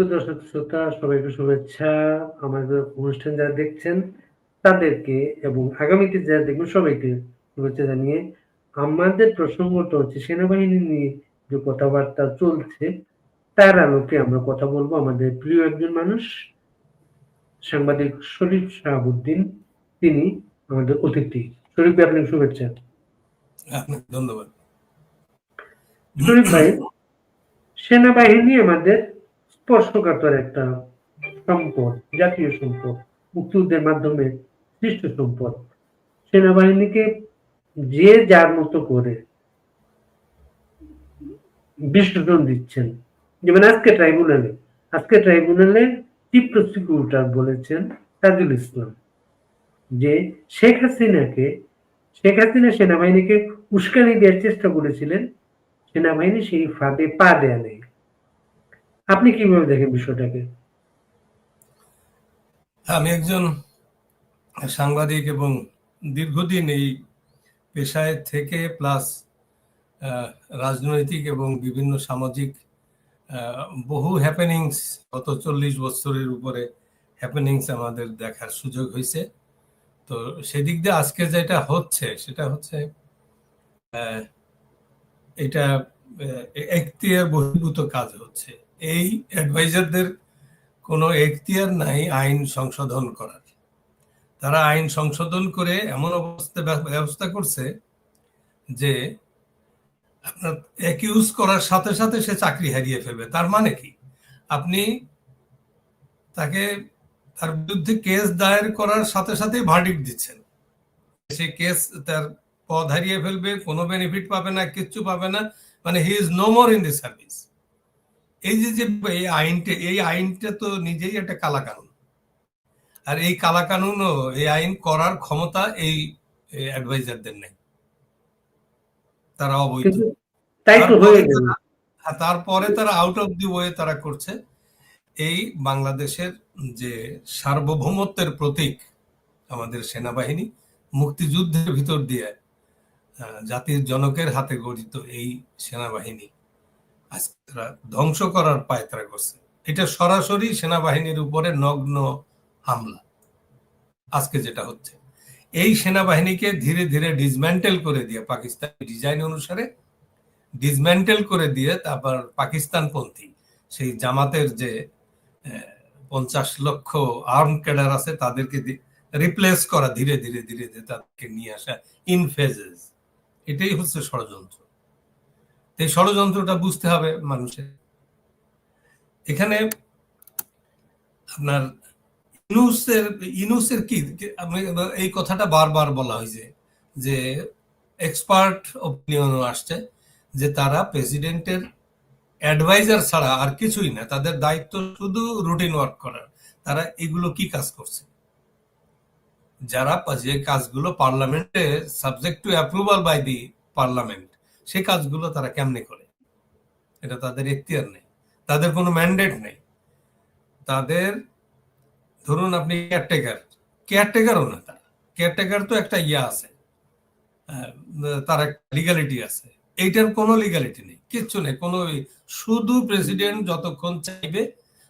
সুপ্রিয় দর্শক শ্রোতা সবাইকে শুভেচ্ছা। আমাদের অনুষ্ঠান যারা দেখছেন তাদেরকে এবং আগামীতে যারা দেখবেন সবাইকে শুভেচ্ছা জানিয়ে আমাদের প্রসঙ্গটা হচ্ছে সেনাবাহিনী নিয়ে যে কথাবার্তা চলছে তার আলোকে আমরা কথা বলব আমাদের প্রিয় একজন মানুষ সাংবাদিক শরীফ শাহাবুদ্দিন। তিনি আমাদের অতিথি। শরীফ ভাই, আপনাকে শুভেচ্ছা। ধন্যবাদ। শরীফ ভাই সেনাবাহিনী আমাদের স্পর্শকাতর একটা সম্পদ, জাতীয় সম্পদ মুক্তিযুদ্ধের মাধ্যমে সৃষ্ট সম্পদ। সেনাবাহিনীকে যে যার মতো করে বিসর্জন দিচ্ছেন। যেমন আজকে ট্রাইব্যুনালে আজকে ট্রাইব্যুনালে চিফ প্রসিকিউটর বলেছেন তাজুল ইসলাম যে শেখ হাসিনাকে, শেখ হাসিনা সেনাবাহিনীকে উস্কানি দেওয়ার চেষ্টা করেছিলেন, সেনাবাহিনী সেই ফাঁদে পা দেয়া নেই আপনি কীভাবে দেখেন বিষয়টাকে? আমি একজন সাংবাদিক এবং দীর্ঘদিন এই পেশায় থেকে প্লাস রাজনৈতিক এবং বিভিন্ন সামাজিক বহু হ্যাপেনিংস গত চল্লিশ বছরের উপরে হ্যাপেনিংস আমাদের দেখার সুযোগ হয়েছে। তো সেদিক দিয়ে আজকে যেটা হচ্ছে, সেটা হচ্ছে এটা এখতিয়ার বহির্ভূত কাজ হচ্ছে। এই অ্যাডভাইজারদের কোনো এখতিয়ার নাই আইন সংশোধন করার। তারা আইন সংশোধন করে এমন অবস্থা ব্যবস্থা করছে যে আপনার অ্যাকিউজ করার সাথে সাথে সে চাকরি হারিয়ে ফেলবে। তার মানে কি? আপনি তাকে তার বিরুদ্ধে কেস দায়ের করার সাথে সাথে ভার্ডিক্ট দিচ্ছেন। সে কেস তার পদ হারিয়ে ফেলবে, কোনো বেনিফিট পাবে না, কিচ্ছু পাবে না মানে he is no more in the service এই যে যে এই আইনটা এই আইনটা তো নিজেই একটা কালা কানুন আর এই কালা কানুনও এই আইন করার ক্ষমতা এই অ্যাডভাইজারদের নেই। তারা অবৈধ। তারপরে তারা- হ্যাঁ, তারপরে তারা আউট অফ দি ওয়ে তারা করছে। এই বাংলাদেশের যে সার্বভৌমত্বের প্রতীক আমাদের সেনাবাহিনী মুক্তিযুদ্ধের ভিতর দিয়ে জাতির জনকের হাতে গঠিত এই সেনাবাহিনী ধ্বংস করার পায়তারা করছে। এটা সরাসরি সেনাবাহিনীর উপরে নগ্ন হামলা। আজকে যেটা হচ্ছে, এই সেনাবাহিনীকে ধীরে ধীরে ডিসম্যান্টেল করে দিয়ে, পাকিস্তানি ডিজাইন অনুসারে ডিসম্যান্টেল করে দিয়ে তারপর পাকিস্তানপন্থী, সেই জামাতের যে পঞ্চাশ লক্ষ আর্ম ক্যাডার আছে, তাদেরকে রিপ্লেস করা, ধীরে ধীরে ধীরে ধীরে তাদেরকে নিয়ে আসা ইন ফেজেস এটাই হচ্ছে ষড়যন্ত্র। এই ষড়যন্ত্রটা বুঝতে হবে মানুষের। এখানে আপনার ইনুসের ইনুসের কি? এই কথাটা বারবার বলা হয়েছে যে এক্সপার্ট ওপিনিয়নও আসছে যে তারা প্রেসিডেন্টের অ্যাডভাইজার ছাড়া আর কিছুই না, তাদের দায়িত্ব শুধু রুটিন ওয়ার্ক করার। তারা এগুলো কি কাজ করছে? যারা যে কাজগুলো পার্লামেন্টে subject to approval by the parliament সেই কাজগুলো তারা কেমনে করে? এটা তাদের এখতিয়ার নেই। তাদের কোনো ম্যান্ডেট নেই। তাদের, ধরুন আপনি কেয়ারটেকার কেয়ারটেকারও না তারা। কেয়ারটেকার তো একটা ইয়া আছে। তার একটা লিগালিটি আছে। এইটার কোনো লিগালিটি নেই। কিচ্ছু নেই। কোনো শুধু প্রেসিডেন্ট যতক্ষণ চাইবে,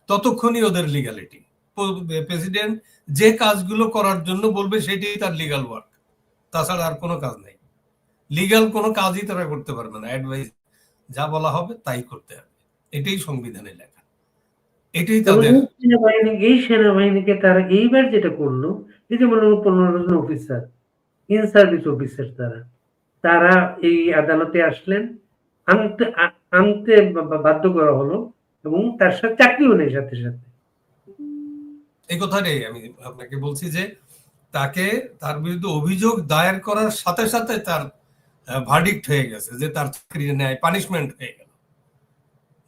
ততক্ষণই ওদের লিগালিটি প্রেসিডেন্ট যে কাজগুলো করার জন্য বলবে, সেটাই তার লিগাল ওয়ার্ক তাছাড়া আর কোনো কাজ নেই। লিগাল কোনো কাজই তারা করতে পারবে না। অ্যাডভাইস যা বলা হবে তাই করতে হবে। এটাই সংবিধানে লেখা। এটাই তাদের এই সেনাবাহিনী এই সেনাবাহিনীকে তারা এইবার যেটা করল এই যে মনে পনেরো জন অফিসার ইন সার্ভিস অফিসার তারা। তারা এই আদালতে আসলেন আনতে আনতে বাধ্য করা হলো এবং তার সাথে চাকরিও নেই সাথে সাথে। এই কথাটাই আমি আপনাকে বলছি যে তাকে তার বিরুদ্ধে অভিযোগ দায়ের করার সাথে সাথে তার ভার্ডিক্ট হয়ে গেছে যে তার চাকরি নেয় পানিশমেন্ট হয়ে গেল।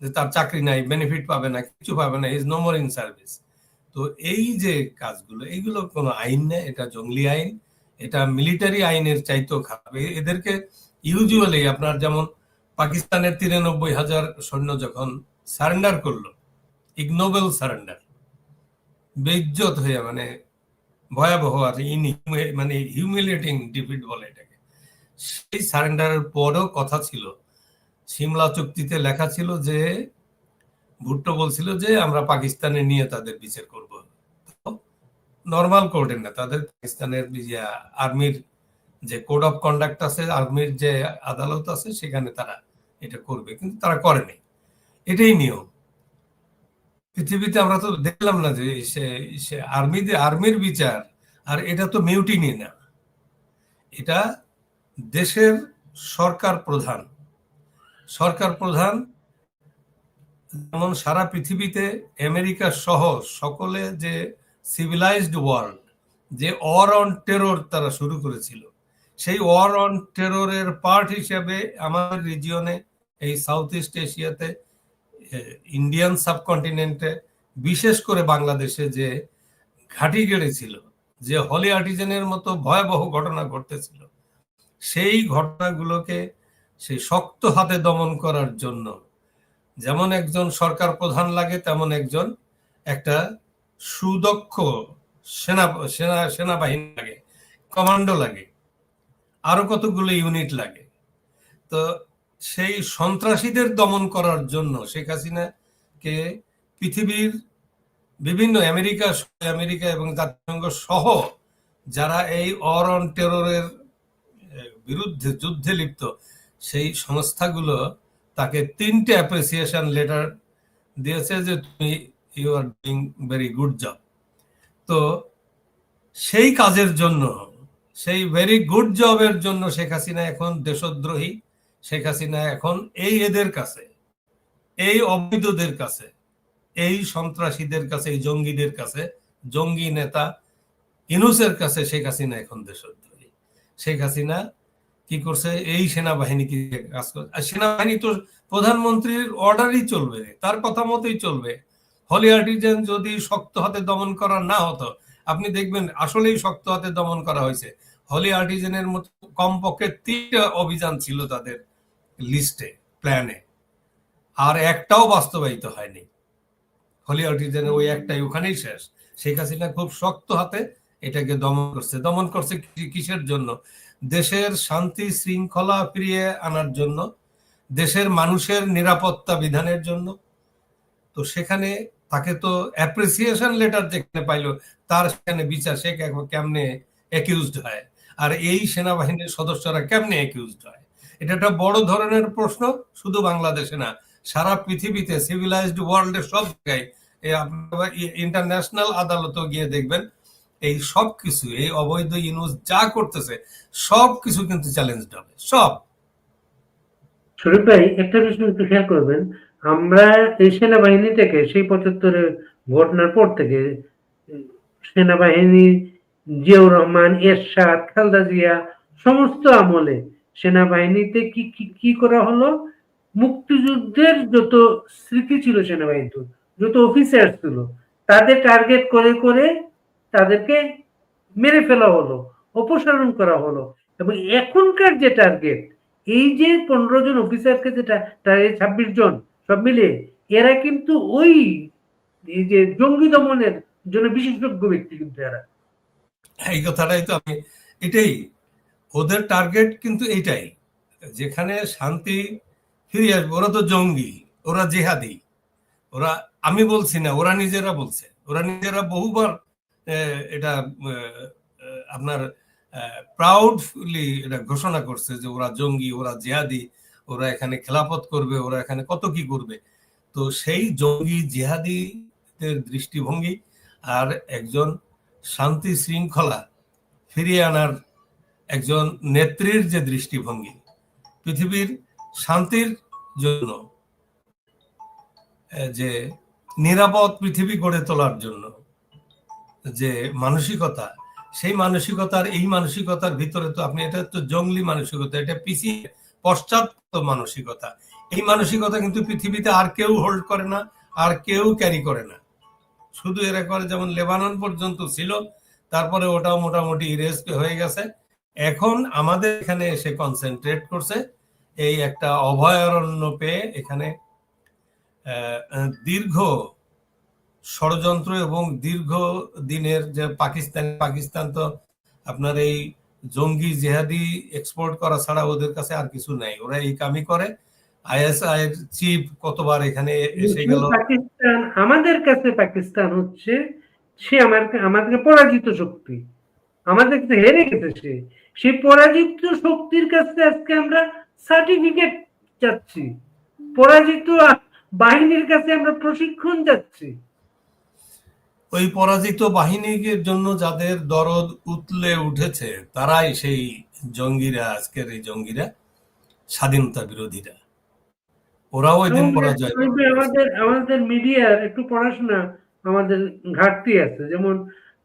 যে তার চাকরি নাই বেনিফিট পাবে না, কিছু পাবে না is no more in service তো এই যে কাজগুলো, এইগুলো কোনো আইন নেই, এটা জঙ্গলি আইন, এটা মিলিটারি আইনের চাইতেও খারাপ। এদেরকে ইউজুয়ালি আপনার যেমন পাকিস্তানের তিরানব্বই হাজার সৈন্য যখন সারেন্ডার করল ইগনোবেল সারেন্ডার বেজ্জত হয়ে মানে ভয়াবহ আর ইন মানে হিউমিলেটিং ডিফিট বলে এটাকে। সেই সারেন্ডারের পরও কথা ছিল। সিমলা চুক্তিতে লেখা ছিল যে, ভুট্টো বলছিল যে, আমরা পাকিস্তানে নিয়ে তাদের বিচার করব। নর্মাল কোর্টের না, তাদের পাকিস্তানের আর্মির যে কোড অফ কন্ডাক্ট আছে আর্মির যে আদালত আছে, সেখানে তারা এটা করবে। কিন্তু তারা করেনি এটাই নিয়ম। পৃথিবীতে আমরা তো দেখলাম না যে, সে আর্মিতে আর্মির বিচার, আর এটা তো মিউটিনি না। এটা দেশের সরকার প্রধান। সরকার প্রধান যেমন সারা পৃথিবীতে আমেরিকা সহ সকলে যে সিভিলাইজড ওয়ার্ল্ড যে ওয়ার অন টেরর তারা শুরু করেছিল, সেই ওয়ার অন টেররের পার্ট হিসেবে আমাদের রিজিয়নে এই সাউথ ইস্ট এশিয়াতে ইন্ডিয়ান সাবকন্টিনেন্টে বিশেষ করে বাংলাদেশে যে ঘাঁটি গেড়েছিল, যে হলি আর্টিজেনের মতো ভয়াবহ ঘটনা ঘটতেছিল সেই ঘটনাগুলোকে সেই শক্ত হাতে দমন করার জন্য যেমন একজন সরকার প্রধান লাগে, তেমন একজন একটা সুদক্ষ সেনা সেনা, সেনাবাহিনী লাগে, কমান্ডো লাগে, আরও কতগুলো ইউনিট লাগে। তো সেই সন্ত্রাসীদের দমন করার জন্য শেখ হাসিনাকে পৃথিবীর বিভিন্ন আমেরিকা আমেরিকা এবং জাতিসংঘ সহ যারা এই অর অন টেররের বিরুদ্ধে যুদ্ধে লিপ্ত, সেই সংস্থাগুলো তাকে তিনটে অ্যাপ্রিসিয়েশন লেটার দিয়েছে যে তুমি you are doing very good job তো সেই কাজের জন্য, সেই ভেরি গুড জবের জন্য শেখ হাসিনা এখন দেশদ্রোহী। শেখ হাসিনা এখন এই এদের কাছে, এই অবৈধদের কাছে, এই সন্ত্রাসীদের কাছে, এই জঙ্গিদের কাছে, জঙ্গি নেতা ইনুসের কাছে শেখ হাসিনা এখন দেশদ্রোহী। শেখ হাসিনা কি করছে? এই সেনাবাহিনী কি কাজ করছে? আর সেনাবাহিনী তো প্রধানমন্ত্রীর অর্ডারই চলবে, তার কথা মতোই চলবে। হলি আর্টিজেন যদি শক্ত হাতে দমন করা না হতো, আপনি দেখবেন আসলেই শক্ত হাতে দমন করা হয়েছে। হলি আর্টিজেনের মতো কমপক্ষে তিনটা অভিযান ছিল তাদের লিস্টে প্ল্যানে আর একটাও বাস্তবায়িত হয়নি। হলি আর্টিজেনের ওই একটাই, ওখানেই শেষ। শেখ হাসিনা খুব শক্ত হাতে এটাকে দমন করছে। দমন করছে কিসের জন্য। দেশের শান্তি শৃঙ্খলা ফিরিয়ে আনার জন্য, দেশের মানুষের নিরাপত্তা বিধানের জন্য। তো সেখানে তাকে তো অ্যাপ্রিসিয়েশন লেটার যেখানে পাইলো, তার সেখানে বিচার সে কেমনে অ্যাকিউজড হয়? আর এই সেনাবাহিনীর সদস্যরা কেমনে অ্যাকিউজড হয়? এটা একটা বড় ধরনের প্রশ্ন, শুধু বাংলাদেশে না, সারা পৃথিবীতে সিভিলাইজড ওয়ার্ল্ডের সব জায়গায়। ইন্টারন্যাশনাল আদালতেও গিয়ে দেখবেন এই সব কিছু, এই অবৈধ ইউনুস যা করতেছে, সব কিছু কিন্তু চ্যালেঞ্জ হবে, সব। শরীফ ভাই, একটা বিষয় একটু খেয়াল করবেন, আমরা এই সেনাবাহিনী থেকে, সেই পঁচাত্তরের ঘটনার পর থেকে, সেনাবাহিনী জিয়াউর রহমান, এরশাদ, খালদা জিয়া, সমস্ত আমলে সেনাবাহিনীতে কি কি কি করা হলো? মুক্তিযুদ্ধের যত স্মৃতি ছিল সেনাবাহিনীতে যত অফিসার ছিল, তাদের টার্গেট করে করে তাদেরকে মেরে ফেলা হলো, অপসারণ করা হলো। এবং এখনকার যে টার্গেট এই যে পনেরো জন অফিসারকে যেটা ছাব্বিশ জন সব মিলে, এরা কিন্তু ওই এই যে জঙ্গি দমনের জন্য বিশেষজ্ঞ ব্যক্তি কিন্তু এরা। এই কথাটাই তো আমি এটাই। ওদের টার্গেট কিন্তু এটাই যেখানে শান্তি ফিরে আসবে, ওরা তো জঙ্গি, ওরা জেহাদি। ওরা আমি বলছি না, ওরা নিজেরা বলছে। ওরা নিজেরা বহুবার এটা আপনার প্রাউডলি এটা ঘোষণা করছে যে ওরা জঙ্গি, ওরা জেহাদি, ওরা এখানে খেলাপথ করবে, ওরা এখানে কত কি করবে। তো সেই জঙ্গি, জেহাদিদের দৃষ্টিভঙ্গি আর একজন শান্তি শৃঙ্খলা ফিরিয়ে আনার একজন নেত্রীর যে দৃষ্টিভঙ্গি, পৃথিবীর শান্তির জন্য যে নিরাপদ পৃথিবী গড়ে তোলার জন্য। যে মানসিকতা, সেই মানসিকতার, এই মানসিকতার ভিতরে তো আপনি, এটা তো জঙ্গলি মানসিকতা, এটা পিছিয়ে পশ্চাৎ মানসিকতা। এই মানসিকতা কিন্তু পৃথিবীতে আর কেউ হোল্ড করে না, আর কেউ ক্যারি করে না। শুধু এরা করে যেমন লেবানন পর্যন্ত ছিল, তারপরে ওটাও মোটামুটি ইরেজ হয়ে গেছে। এখন আমাদের এখানে এসে কনসেন্ট্রেট করছে এই একটা অভয়ারণ্য পেয়ে এখানে দীর্ঘ ষড়যন্ত্র এবং দীর্ঘ দিনের যে পাকিস্তান পাকিস্তান তো আপনার এই জঙ্গি জেহাদি এক্সপোর্ট করা ছাড়া ওদের কাছে আর কিছু নাই। ওরা এই কামই করে। আইএসআই এর চিফ কতবার এখানে এসে গেল? পাকিস্তান আমাদের কাছে পাকিস্তান হচ্ছে সে আমার আমাদেরকে পরাজিত শক্তি। আমাদের কাছে হেরে গেছে সে। সেই পরাজিত শক্তির কাছে আজকে আমরা সার্টিফিকেট যাচ্ছি পরাজিত বাহিনীর কাছে আমরা প্রশিক্ষণ যাচ্ছি ওই পরাজিত বাহিনীর জন্য যাদের দরদ উতলে উঠেছে তারাই সেই জঙ্গিরা আজকের এই জঙ্গিরা স্বাধীনতা বিরোধীরা। ওরাও ওই দিন পরাজয় আমাদের আমাদের মিডিয়ার একটু পড়াশোনা আমাদের ঘাটতি আছে। যেমন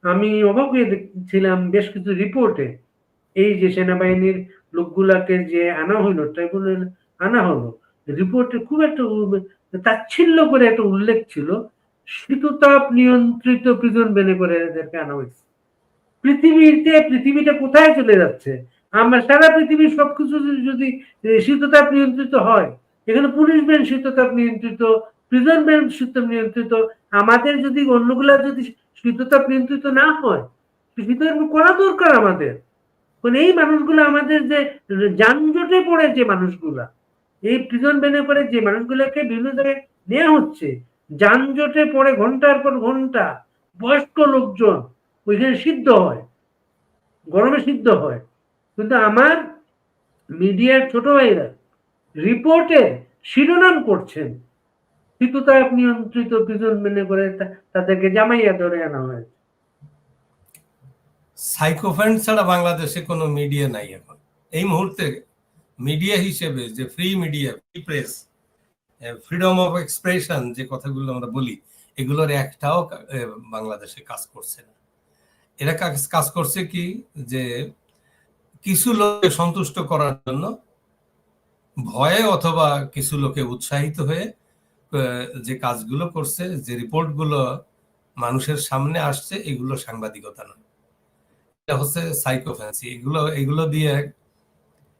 আমি অবাক হয়ে দেখছিলাম বেশ কিছু রিপোর্টে। এই যে সেনাবাহিনীর লোকগুলাকে যে আনা হইল ট্রাইব্যুনাল আনা হলো রিপোর্টে খুব একটা তাচ্ছিল্য করে একটা উল্লেখ ছিল শীততাপ নিয়ন্ত্রিত প্রিজন বেনে করে এদেরকে আনা হয়েছে? পৃথিবীতে, পৃথিবীটা কোথায় চলে যাচ্ছে? আমরা সারা পৃথিবীর সবকিছু যদি- শীততাপ নিয়ন্ত্রিত হয়, এখানে পুলিশ ব্যান্ড শীততাপ নিয়ন্ত্রিত প্রিজন ব্যান্ড শীততাপ নিয়ন্ত্রিত, আমাদের যদি অন্যগুলা যদি শীততাপ নিয়ন্ত্রিত না হয় শীততাপ করা দরকার আমাদের। মানে এই মানুষগুলো আমাদের যে যানজটে পড়ে যে মানুষগুলা, এই প্রিজন ব্যানে করে যে মানুষগুলোকে বিভিন্ন জায়গায় নেওয়া হচ্ছে যানজটে পরে ঘণ্টার পর ঘণ্টা বয়স্ক লোকজন ওইখানে সিদ্ধ হয়, গরমে সিদ্ধ হয়। কিন্তু আমার মিডিয়ার ছোট ভাইরা রিপোর্টে শিরোনাম করছেন। কিন্তু শীততাপ নিয়ন্ত্রিত প্রিজন মেনে করে তাদেরকে জামাইয়া ধরে আনা হয়েছে। সাইকোফ্যান্ট ছাড়া বাংলাদেশে কোনো মিডিয়া নাই এখন। এই মুহূর্তে মিডিয়া হিসেবে যে free media, free press freedom of expression যে কথাগুলো আমরা বলি, এগুলোর একটাও বাংলাদেশে কাজ করছে না। এরা কাজ- করছে কি যে কিছু লোককে সন্তুষ্ট করার জন্য ভয়ে অথবা কিছু লোকে উৎসাহিত হয়ে যে কাজগুলো করছে, যে রিপোর্টগুলো মানুষের সামনে আসছে, এগুলো সাংবাদিকতা নয়। এটা হচ্ছে সাইকোফ্যান্সি এগুলো এগুলো দিয়ে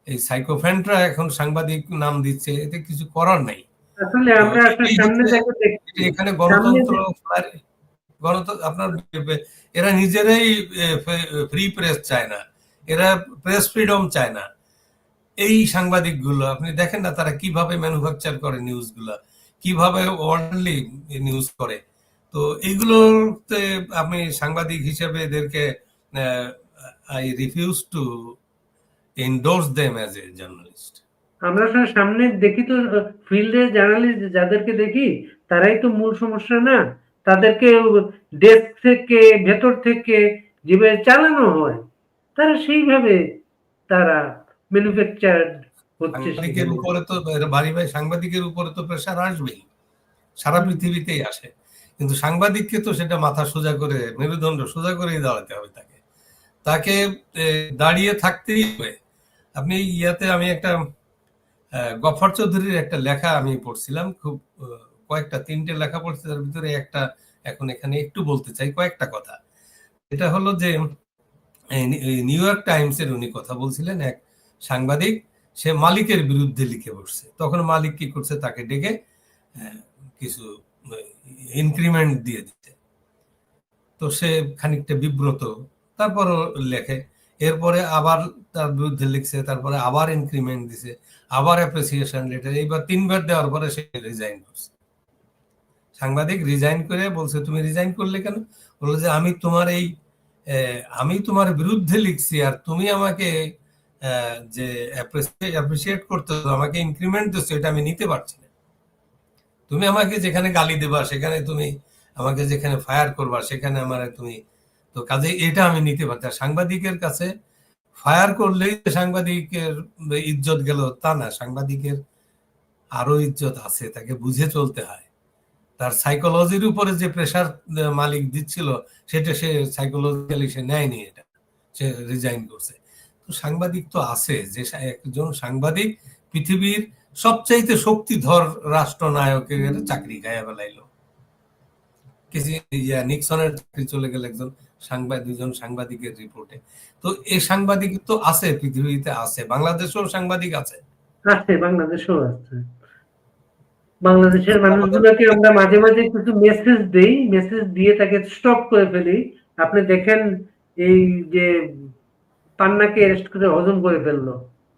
এই সাইকোফ্যান্টরা এখন সাংবাদিক নাম দিচ্ছে, এতে কিছু করার নাই। আসলে আমরা সামনে এখানে গণতন্ত্র গণতন্ত্র আপনার এরা নিজেরাই ফ্রি প্রেস চায় না। এরা প্রেস ফ্রিডম চায় না। এই সাংবাদিকগুলো আপনি দেখেন না তারা কীভাবে ম্যানুফ্যাকচার করে নিউজগুলো কীভাবে অর্ডারলি নিউজ করে। তো এইগুলোতে আপনি সাংবাদিক হিসেবে এদেরকে I refuse to endorse them as a journalist আমরা সামনে দেখি তো ফিল্ডে জার্নালিস্ট যাদেরকে দেখি তারাই তো মূল সমস্যা না। তাদেরকে ডেস্ক থেকে ভেতর থেকে যেভাবে চালানো হয় তারা সেইভাবে তারা ম্যানুফ্যাকচার হচ্ছে উপরে তো ভারী ভাই সাংবাদিকের উপরে তো প্রেশার আসবেই। সারা পৃথিবীতেই আসে। কিন্তু সাংবাদিককে তো সেটা মাথা সোজা করে মেরুদণ্ড সোজা করেই দাঁড়াতে হবে তাকে। তাকে দাঁড়িয়ে থাকতেই হবে। আপনি ইয়াতে আমি একটা গফর চৌধুরীর একটা লেখা আমি পড়ছিলাম, খুব কয়েকটা, তিনটে লেখা পড়ছি, তার ভিতরে একটা এখন এখানে একটু বলতে চাই, কয়েকটা কথা। এটা হলো যে নিউ ইয়র্ক টাইমস এর উনি কথা বলছিলেন, এক সাংবাদিক, সে মালিকের বিরুদ্ধে লিখে বসছে। তখন মালিক কি করছে, তাকে ডেকে কিছু ইনক্রিমেন্ট দিয়ে দিতে। তো সে খানিকটা বিব্রত, তারপরও লেখে। এরপরে আবার তার বিরুদ্ধে লিখছে, তারপরে আবার ইনক্রিমেন্ট দিছে। আবার অ্যাপ্রিসিয়েশন লেটার এইবার তিনবার দেওয়ার পরে সে রিজাইন করছে। সাংবাদিক রিজাইন করে বলছে, তুমি রিজাইন করলে কেন? বলল যে, আমি তোমার এই আমি তোমার বিরুদ্ধে লিখছি আর তুমি আমাকে যে অ্যাপ্রিসিয়েট করতে আমাকে ইনক্রিমেন্ট দিচ্ছ, এটা আমি নিতে পারছি না। তুমি আমাকে যেখানে গালি দেবা, সেখানে তুমি আমাকে যেখানে ফায়ার করবা, সেখানে আমার তুমি, তো কাজে এটা আমি নিতে পারছি আর সাংবাদিকের কাছে ফায়ার করলেই সাংবাদিকের ইজ্জত গেল, তা না। সাংবাদিকের আরও ইজ্জত আছে, তাকে বুঝে চলতে হয়। তার সাইকোলজির উপরে যে প্রেশার মালিক দিচ্ছিল, সেটা সে সাইকোলজিক্যালি সে নেয়নি এটা। সে রিজাইন করছে। তো সাংবাদিক তো আছে, যে একজন সাংবাদিক পৃথিবীর সবচাইতে শক্তিধর রাষ্ট্রনায়কের চাকরি গায়ে বেলাইলো নিক্সনের চাকরি চলে গেল একজন সাংবাদিক, দুজন সাংবাদিকের রিপোর্টে তো এই সাংবাদিক তো আছে, পৃথিবীতে আছে। বাংলাদেশেও সাংবাদিক আছে। আছে, বাংলাদেশেও আছে। বাংলাদেশের মানুষগুলোকে আমরা মাঝে মাঝে কিছু মেসেজ দেই মেসেজ দিয়ে তাকে স্টপ করে ফেলি। আপনি দেখেন এই যে পান্নাকে অ্যারেস্ট করে হজম করে ফেলল।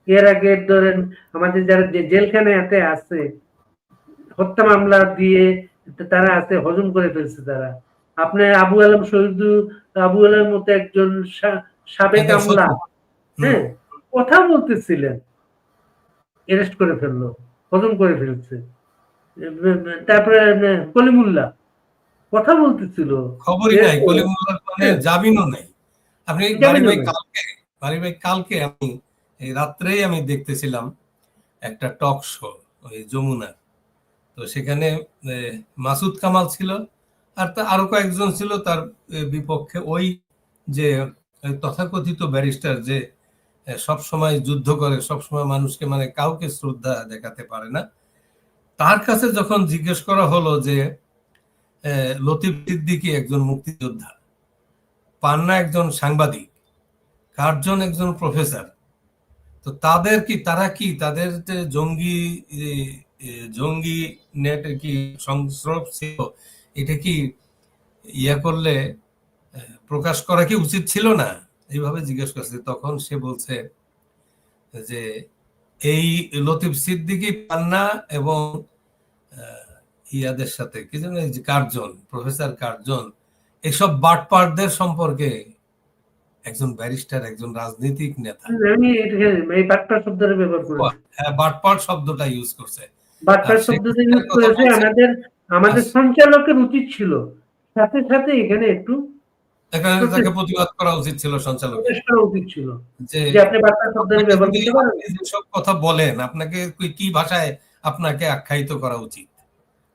এর আগে ধরেন আমাদের যারা যে জেলখানাতে আছে, হত্যা মামলা দিয়ে তারা আছে, হজম করে ফেলছে তারা। আপনার আবু আলম শহীদু আবু আলম মতো একজন সাবেক আমলা হ্যাঁ কথা বলতেছিলেন। অ্যারেস্ট করে ফেলল হজম করে ফেলছে। তারপরে কলিমুল্লাহ কথা বলতেছিল। খবরই নাই এরপর- কলিমুল্লার মানে জামিনও নাই। আপনি বাড়ি ভাই কালকে বাড়ি ভাই কালকে আমি এই রাত্রেই আমি দেখতেছিলাম একটা টক শো ওই যমুনার। তো সেখানে মাসুদ কামাল ছিল আর তা আরও কয়েকজন ছিল তার বিপক্ষে। ওই যে তথাকথিত ব্যারিস্টার যে সব সময় যুদ্ধ করে সব সময় মানুষকে মানে কাউকে শ্রদ্ধা দেখাতে পারে না, তার কাছে যখন জিজ্ঞেস করা হলো যে লতিফ সিদ্দিকী একজন মুক্তিযোদ্ধা, পান্না একজন সাংবাদিক, কার্জন একজন প্রফেসর, তো তাদের কি, তারা কি, তাদের জঙ্গি জঙ্গি নেট কি সংস্রব ছিল এটা কি ইয়া করলে প্রকাশ করা কি উচিত ছিল না? এইভাবে জিজ্ঞেস করছে। তখন সে বলছে যে এই লতিফ সিদ্দিকী পান্না এবং ইয়াদের সাথে কি যেন কার্জন প্রফেসর কার্জন এসব বাটপারদের সম্পর্কে একজন ব্যারিস্টার একজন রাজনৈতিক নেতা। করি হ্যাঁ বাটপার শব্দটা ইউজ করছে। বাটপার শব্দটা ইউজ করেছে আমাদের আমাদের আচ্ছা। সঞ্চালকের উচিত ছিল। সাথে সাথে এখানে একটু এখানে তাকে প্রতিবাদ করা উচিত ছিল সঞ্চালক। উচিত ছিল। যে আপনি কথা বলেন আপনাকে কি- ভাষায় আপনাকে আখ্যায়িত করা উচিত?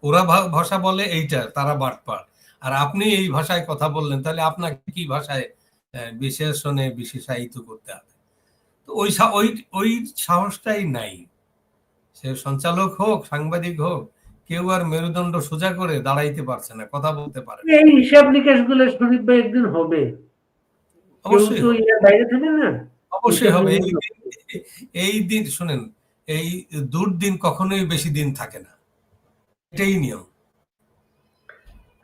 ওরা ভাষা বলে এইটা তারা বাটপার আর আপনি এই ভাষায় কথা বললেন তাহলে আপনাকে কি ভাষায় বিশেষণে বিশেষায়িত করতে হবে? তো ওই ওই ওই সাহসটাই নাই। সে সঞ্চালক হোক সাংবাদিক হোক কেউ আর মেরুদণ্ড সোজা করে দাঁড়াইতে পারছে না কথা বলতে পারে। এই হিসাব নিকাশগুলো শরীফ ভাই একদিন হবে। অবশ্যই বাইরে থাকে না? অবশ্যই হবে। এই দিন এই দিন শুনেন এই দুর্দিন কখনোই বেশি দিন থাকে না। এটাই নিয়ম।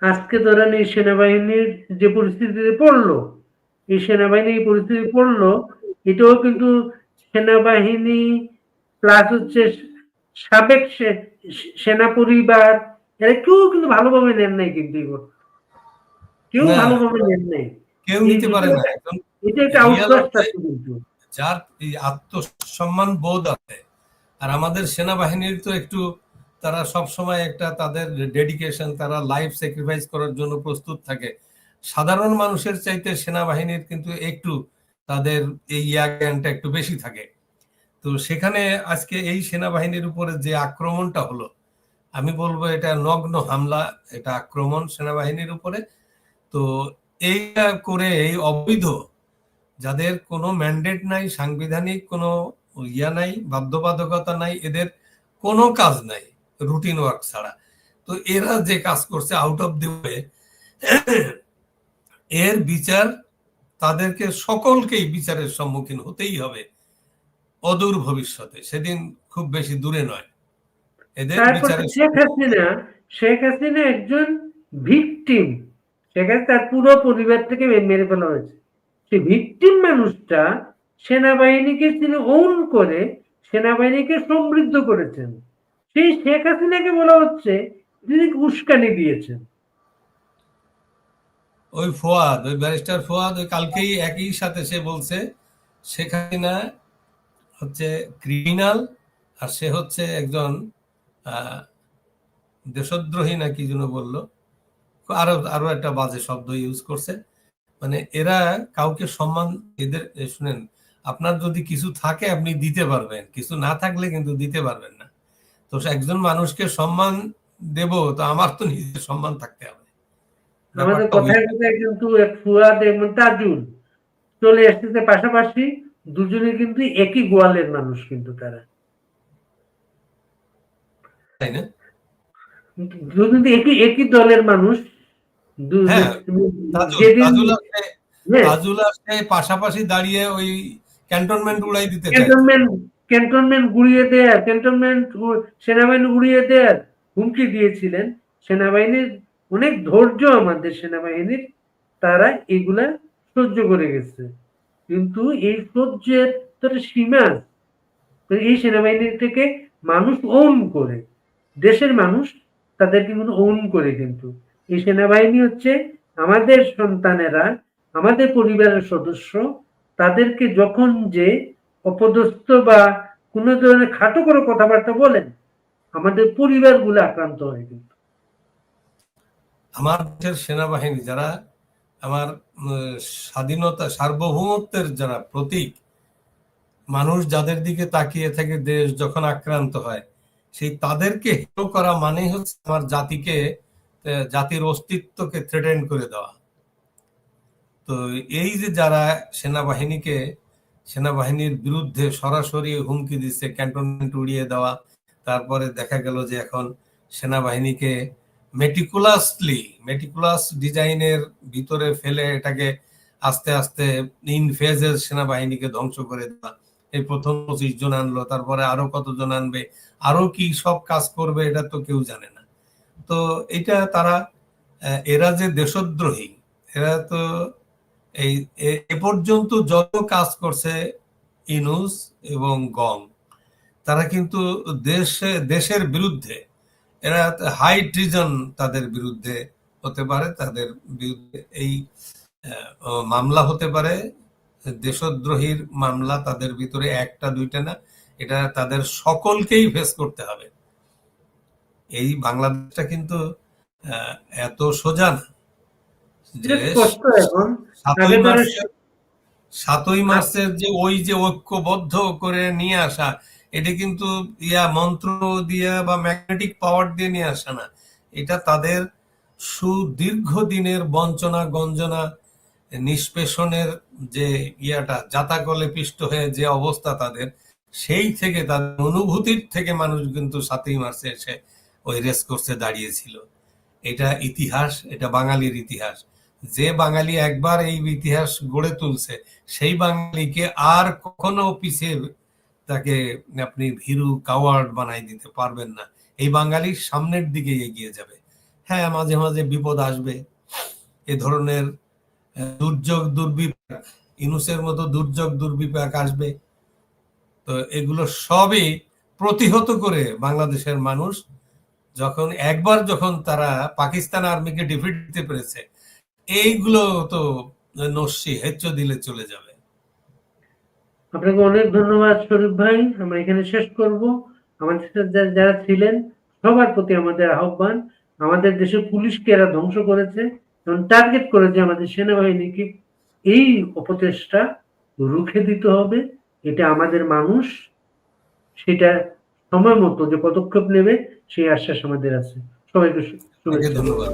আজকে ধরেন এই সেনাবাহিনীর যে পরিস্থিতিতে পড়ল এই সেনাবাহিনী এই পরিস্থিতি পড়ল এটাও কিন্তু সেনাবাহিনী প্লাস হচ্ছে সাবেক সেনা পরিবার এরা কেউ কিন্তু ভালোভাবে নেন নাই কিন্তু কেউ ভালোভাবে নেন নাই। কেউ নিতে পারে না এটা একটা আউটসোর্স কিন্তু। যার এই আত্মসম্মান বোধ আছে। আর আমাদের সেনাবাহিনীর তো একটু তারা সব সময় একটা তাদের ডেডিকেশন তারা লাইফ স্যাক্রিফাইস করার জন্য প্রস্তুত থাকে। সাধারণ মানুষের চাইতে সেনাবাহিনীর কিন্তু একটু তাদের এই জ্ঞানটা একটু বেশি থাকে। তো সেখানে আজকে এই সেনাবাহিনীর উপরে যে আক্রমণটা হলো, আমি বলব এটা নগ্ন হামলা, এটা আক্রমণ সেনাবাহিনীর উপরে। তো এইটা করে, এই অবৈধ যাদের কোনো ম্যান্ডেট নাই, সাংবিধানিক কোনো ইয়া নাই, বাধ্যবাধকতা নাই, এদের কোনো কাজ নাই রুটিন ওয়ার্ক ছাড়া। তো এরা যে কাজ করছে আউট অফ দি ওয়ে এর বিচার তাদেরকে সকলকেই বিচারের সম্মুখীন হতেই হবে। অদূর ভবিষ্যতে সেদিন খুব বেশি দূরে নয়। এদের শেখ হাসিনা শেখ হাসিনা একজন ভিকটিম। সেখানে তার পুরো পরিবার থেকে মেরে ফেলা হয়েছে। সেই ভিকটিম মানুষটা সেনাবাহিনীকে তিনি ওন করে সেনাবাহিনীকে সমৃদ্ধ করেছেন। সেই শেখ হাসিনাকে বলা হচ্ছে তিনি উস্কানি দিয়েছেন। ওই ফোয়াদ ওই ব্যারিস্টার ফোয়াদ ওই কালকেই একই সাথে সে বলছে শেখ হাসিনা হচ্ছে ক্রিমিনাল আর সে হচ্ছে একজন দেশদ্রোহী না কি যেন বলল। আরও আরও একটা বাজে শব্দ ইউজ করছে। মানে এরা কাউকে সম্মান এদের শুনেন আপনার যদি কিছু থাকে আপনি দিতে পারবেন কিছু না থাকলে কিন্তু দিতে পারবেন না। তো একজন মানুষকে সম্মান দেব তো আমার তো নিজের সম্মান থাকতে হবে। আমাদের কথায় কথায় কিন্তু চলে এসেছে পাশাপাশি। দুজনে কিন্তু একই গোয়ালের মানুষ কিন্তু তারা। তাই না? একই একই দলের মানুষ। হ্যাঁ, হ্যাঁ, পাশাপাশি দাঁড়িয়ে ওই ক্যান্টনমেন্ট উড়াই দিতে ক্যান্টনমেন্ট ক্যান্টনমেন্ট গুড়িয়ে দেয়ার ক্যান্টনমেন্ট সেনাবাহিনী উড়িয়ে দেয়ার হুমকি দিয়েছিলেন। সেনাবাহিনীর অনেক ধৈর্য আমাদের সেনাবাহিনীর। তারা এগুলা সহ্য করে গেছে। কিন্তু এই সহ্যের সীমা এই সেনাবাহিনী থেকে মানুষ ওন করে, দেশের মানুষ তাদেরকে কিন্তু ওন করে কিন্তু। এই সেনাবাহিনী হচ্ছে আমাদের সন্তানেরা, আমাদের পরিবারের সদস্য, তাদেরকে যখন যে অপদস্থ বা কোনো ধরনের খাটো করে কথাবার্তা বলেন, আমাদের পরিবারগুলো আক্রান্ত হয় কিন্তু। আমাদের সেনাবাহিনী যারা আমার স্বাধীনতা, সার্বভৌমত্বের যারা প্রতীক, মানুষ যাদের দিকে তাকিয়ে থাকে দেশ যখন আক্রান্ত হয়, সেই তাদেরকে হিরো করা মানেই হচ্ছে আমার জাতিকে জাতির অস্তিত্বকে থ্রেটেন করে দেওয়া। তো এই যে যারা সেনাবাহিনীকে, সেনাবাহিনীর বিরুদ্ধে সরাসরি হুমকি দিচ্ছে ক্যান্টনমেন্ট উড়িয়ে দেওয়া, তারপরে দেখা গেল যে এখন সেনাবাহিনীকে মেটিকুলাসলি মেটিকুলাস ডিজাইনের ভিতরে ফেলে এটাকে আস্তে আস্তে ইন ফেজের সেনাবাহিনীকে ধ্বংস করে দেওয়া। এই প্রথম পঁচিশ জন আনলো, তারপরে আরও কতজন আনবে, আরও কি সব কাজ করবে, এটা তো কেউ জানে না। তো এটা তারা এরা যে দেশদ্রোহী, এরা তো এই এ পর্যন্ত যত কাজ করছে ইনুস এবং গং, তারা কিন্তু দেশে, দেশের বিরুদ্ধে এরা হাই ট্রিজন তাদের বিরুদ্ধে হতে পারে তাদের বিরুদ্ধে এই মামলা হতে পারে। দেশদ্রোহীর মামলা তাদের ভিতরে একটা দুইটা না এটা তাদের সকলকেই ফেস করতে হবে। এই বাংলাদেশটা কিন্তু এত সোজা না। সাতই মার্চের যে ওই যে ঐক্যবদ্ধ করে নিয়ে আসা এটা কিন্তু ইয়া মন্ত্র দিয়া বা ম্যাগনেটিক পাওয়ার দিয়ে নিয়ে আসে না। এটা তাদের সুদীর্ঘ দিনের বঞ্চনা, গঞ্জনা, নিষ্পেষণের যে ইয়াটা, জাতাকলে পিষ্ট হয়ে যে অবস্থা তাদের, সেই থেকে তাদের অনুভূতির থেকে মানুষ কিন্তু সাতই মার্চে এসে ওই রেস কোর্সে দাঁড়িয়েছিল। এটা ইতিহাস, এটা বাঙালির ইতিহাস। যে বাঙালি একবার এই ইতিহাস গড়ে তুলছে, সেই বাঙালিকে আর কখনো পিছিয়ে তাকে আপনি ভীরু কাওয়ার্ড বানাই দিতে পারবেন না। এই বাঙালি সামনের দিকে এগিয়ে যাবে। হ্যাঁ মাঝে মাঝে বিপদ আসবে। এ ধরনের দুর্যোগ, দুর্বিপাক, ইনুসের মতো দুর্যোগ, দুর্বিপাক আসবে। তো এগুলো সবই প্রতিহত করে বাংলাদেশের মানুষ যখন, একবার যখন তারা পাকিস্তান আর্মিকে ডিফিট দিতে পেরেছে, এইগুলো তো নস্যি হেচ্চ দিলে চলে যাবে। আপনাকে অনেক ধন্যবাদ শরীফ ভাই। আমরা এখানে শেষ করব। আমাদের সাথে যারা ছিলেন, সবার প্রতি আমাদের আহ্বান, আমাদের দেশে পুলিশকে এরা ধ্বংস করেছে এবং টার্গেট করেছে আমাদের সেনাবাহিনীকে এই অপচেষ্টা রুখে দিতে হবে। এটা আমাদের মানুষ, সেটা সময় মতো যে পদক্ষেপ নেবে, সেই আশ্বাস আমাদের আছে। সবাইকে ধন্যবাদ।